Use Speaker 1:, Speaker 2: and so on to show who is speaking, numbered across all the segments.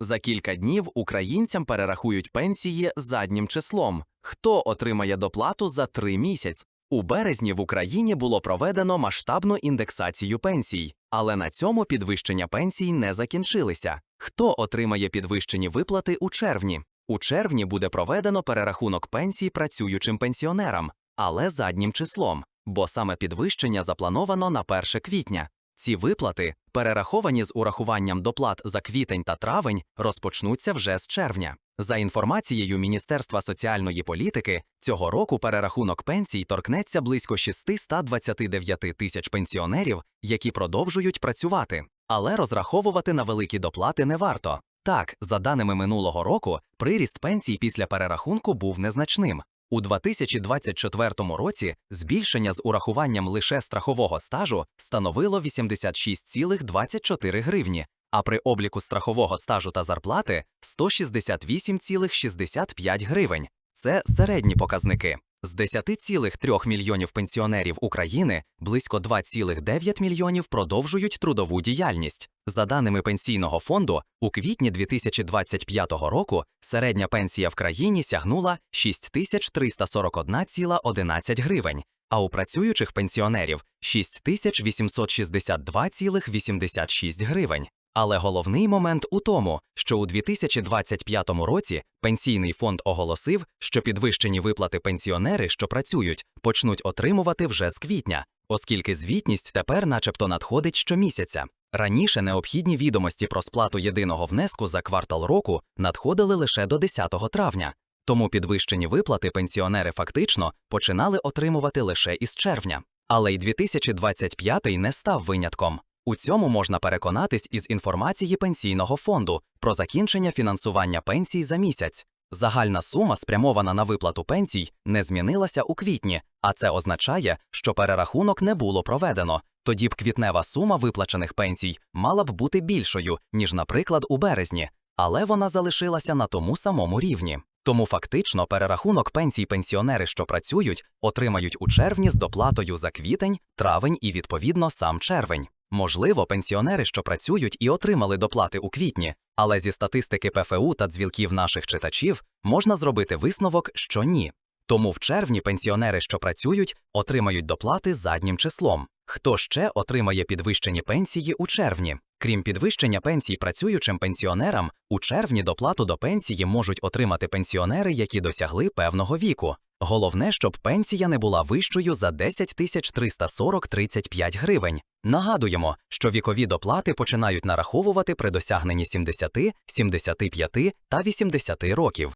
Speaker 1: За кілька днів українцям перерахують пенсії заднім числом. Хто отримає доплату за три місяць? У березні в Україні було проведено масштабну індексацію пенсій, але на цьому підвищення пенсій не закінчилися. Хто отримає підвищені виплати у червні? У червні буде проведено перерахунок пенсій працюючим пенсіонерам, але заднім числом, бо саме підвищення заплановано на 1 квітня. Ці виплати, перераховані з урахуванням доплат за квітень та травень, розпочнуться вже з червня. За інформацією Міністерства соціальної політики, цього року перерахунок пенсій торкнеться близько 629 тисяч пенсіонерів, які продовжують працювати, але розраховувати на великі доплати не варто. Так, за даними минулого року, приріст пенсій після перерахунку був незначним. У 2024 році збільшення з урахуванням лише страхового стажу становило 86,24 гривні, а при обліку страхового стажу та зарплати 168,65 гривень. Це середні показники. З 10,3 мільйонів пенсіонерів України близько 2,9 мільйонів продовжують трудову діяльність. За даними пенсійного фонду, у квітні 2025 року середня пенсія в країні сягнула 6341,11 гривень, а у працюючих пенсіонерів 6862,86 гривень. Але головний момент у тому, що у 2025 році пенсійний фонд оголосив, що підвищені виплати пенсіонери, що працюють, почнуть отримувати вже з квітня, оскільки звітність тепер начебто надходить щомісяця. Раніше необхідні відомості про сплату єдиного внеску за квартал року надходили лише до 10 травня, тому підвищені виплати пенсіонери фактично починали отримувати лише із червня. Але й 2025 не став винятком. У цьому можна переконатись із інформації пенсійного фонду про закінчення фінансування пенсій за місяць. Загальна сума, спрямована на виплату пенсій, не змінилася у квітні, а це означає, що перерахунок не було проведено. Тоді б квітнева сума виплачених пенсій мала б бути більшою, ніж, наприклад, у березні, але вона залишилася на тому самому рівні. Тому фактично перерахунок пенсій пенсіонери, що працюють, отримають у червні з доплатою за квітень, травень і відповідно сам червень. Можливо, пенсіонери, що працюють, і отримали доплати у квітні, але зі статистики ПФУ та дзвілків наших читачів можна зробити висновок, що ні. Тому в червні пенсіонери, що працюють, отримають доплати заднім числом. Хто ще отримає підвищені пенсії у червні? Крім підвищення пенсій працюючим пенсіонерам, у червні доплату до пенсії можуть отримати пенсіонери, які досягли певного віку. Головне, щоб пенсія не була вищою за 10 тисяч 340-35 гривень. Нагадуємо, що вікові доплати починають нараховувати при досягненні 70, 75 та 80 років.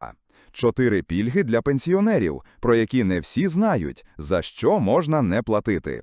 Speaker 2: Чотири пільги для пенсіонерів, про які не всі знають, за що можна не платити.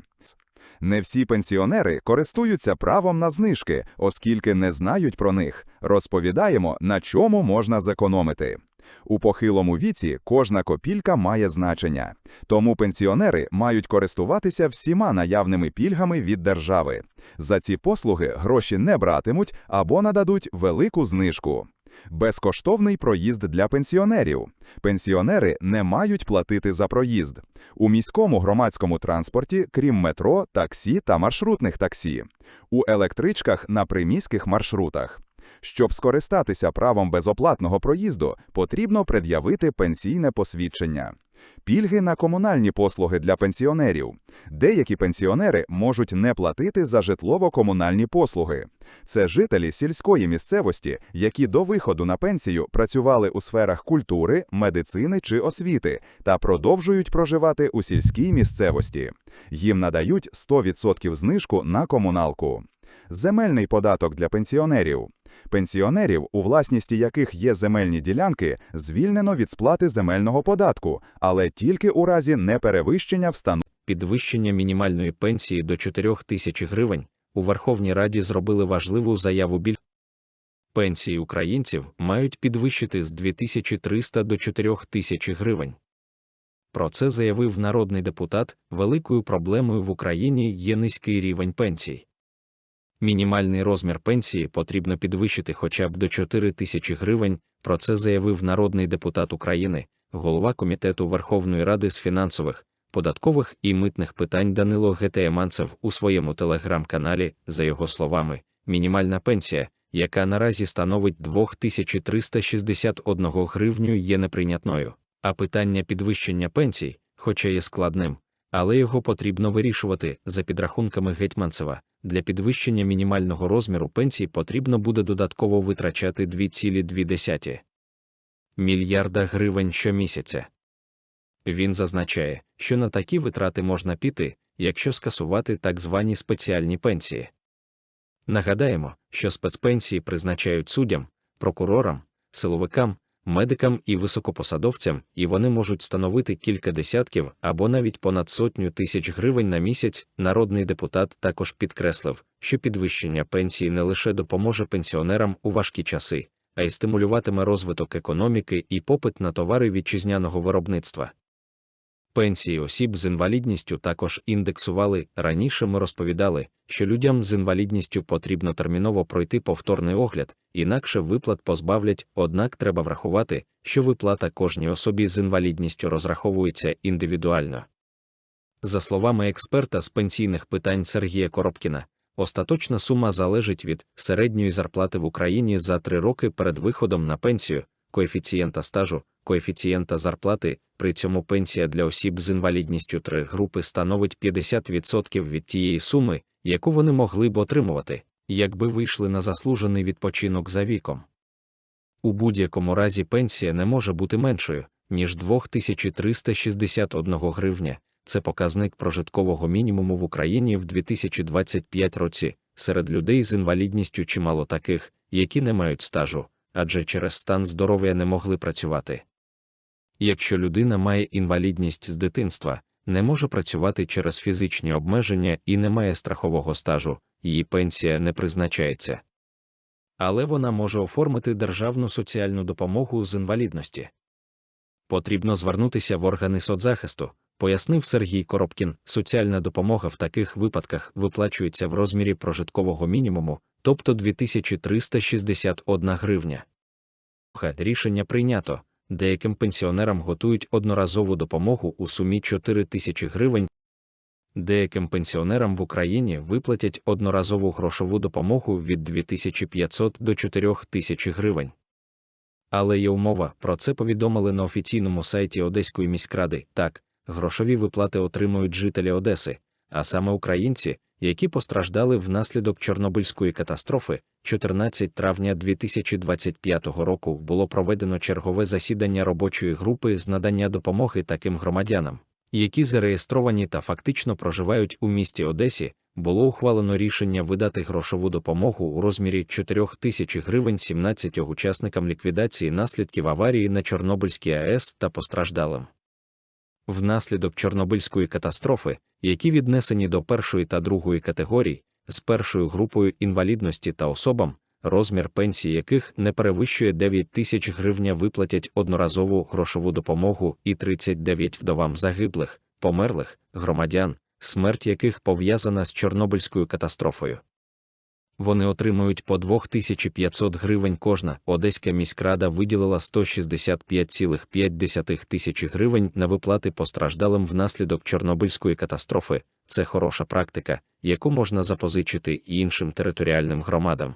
Speaker 2: Не всі пенсіонери користуються правом на знижки, оскільки не знають про них. Розповідаємо, на чому можна зекономити. У похилому віці кожна копілька має значення, тому пенсіонери мають користуватися всіма наявними пільгами від держави. За ці послуги гроші не братимуть або нададуть велику знижку. Безкоштовний проїзд для пенсіонерів. Пенсіонери не мають платити за проїзд. У міському громадському транспорті, крім метро, таксі та маршрутних таксі. У електричках на приміських маршрутах. Щоб скористатися правом безоплатного проїзду, потрібно пред'явити пенсійне посвідчення. Пільги на комунальні послуги для пенсіонерів. Деякі пенсіонери можуть не платити за житлово-комунальні послуги. Це жителі сільської місцевості, які до виходу на пенсію працювали у сферах культури, медицини чи освіти та продовжують проживати у сільській місцевості. Їм надають 100% знижку на комуналку. Земельний податок для пенсіонерів. Пенсіонерів, у власності яких є земельні ділянки, звільнено від сплати земельного податку, але тільки у разі неперевищення встановленого
Speaker 3: підвищення мінімальної пенсії до 4 тисяч гривень, у Верховній Раді зробили важливу заяву біль. Пенсії українців мають підвищити з 2300 до 4000 гривень. Про це заявив народний депутат. Великою проблемою в Україні є низький рівень пенсій. Мінімальний розмір пенсії потрібно підвищити хоча б до 4 тисячі гривень. Про це заявив народний депутат України, голова комітету Верховної Ради з фінансових, податкових і митних питань Данило Гетеєманцев у своєму телеграм-каналі. За його словами, мінімальна пенсія, яка наразі становить 2361 гривню, є неприйнятною. А питання підвищення пенсій, хоча є складним, але його потрібно вирішувати за підрахунками Гетьманцева. Для підвищення мінімального розміру пенсій потрібно буде додатково витрачати 2,2 мільярда гривень щомісяця. Він зазначає, що на такі витрати можна піти, якщо скасувати так звані спеціальні пенсії. Нагадаємо, що спецпенсії призначають суддям, прокурорам, силовикам, медикам і високопосадовцям, і вони можуть становити кілька десятків або навіть понад сотню тисяч гривень на місяць. Народний депутат також підкреслив, що підвищення пенсії не лише допоможе пенсіонерам у важкі часи, а й стимулюватиме розвиток економіки і попит на товари вітчизняного виробництва. Пенсії осіб з інвалідністю також індексували. Раніше ми розповідали, що людям з інвалідністю потрібно терміново пройти повторний огляд, інакше виплат позбавлять, однак треба врахувати, що виплата кожній особі з інвалідністю розраховується індивідуально. За словами експерта з пенсійних питань Сергія Коробкіна, остаточна сума залежить від середньої зарплати в Україні за три роки перед виходом на пенсію, коефіцієнта стажу, коефіцієнта зарплати, при цьому пенсія для осіб з інвалідністю 3 групи становить 50% від тієї суми, яку вони могли б отримувати, якби вийшли на заслужений відпочинок за віком. У будь-якому разі пенсія не може бути меншою, ніж 2361 гривня. Це показник прожиткового мінімуму в Україні в 2025 році. Серед людей з інвалідністю чимало таких, які не мають стажу, адже через стан здоров'я не могли працювати. Якщо людина має інвалідність з дитинства, не може працювати через фізичні обмеження і не має страхового стажу, її пенсія не призначається. Але вона може оформити державну соціальну допомогу з інвалідності. Потрібно звернутися в органи соцзахисту, пояснив Сергій Коробкін. Соціальна допомога в таких випадках виплачується в розмірі прожиткового мінімуму, тобто 2361 гривня. Рішення прийнято. Деяким пенсіонерам готують одноразову допомогу у сумі 4 тисячі гривень. Деяким пенсіонерам в Україні виплатять одноразову грошову допомогу від 2500 до 4000 гривень. Але є умова, про це повідомили на офіційному сайті Одеської міськради. Так, грошові виплати отримують жителі Одеси, а саме українці, які постраждали внаслідок Чорнобильської катастрофи. 14 травня 2025 року було проведено чергове засідання робочої групи з надання допомоги таким громадянам, які зареєстровані та фактично проживають у місті Одесі. Було ухвалено рішення видати грошову допомогу у розмірі 4 тисяч гривень 17 учасникам ліквідації наслідків аварії на Чорнобильській АЕС та постраждалим. Внаслідок Чорнобильської катастрофи, які віднесені до першої та другої категорій, з першою групою інвалідності та особам, розмір пенсії яких не перевищує 9 тисяч гривня виплатять одноразову грошову допомогу і 39 вдовам загиблих, померлих, громадян, смерть яких пов'язана з Чорнобильською катастрофою. Вони отримують по 2500 гривень кожна. Одеська міськрада виділила 165,5 тисячі гривень на виплати постраждалим внаслідок Чорнобильської катастрофи. Це хороша практика, яку можна запозичити і іншим територіальним громадам.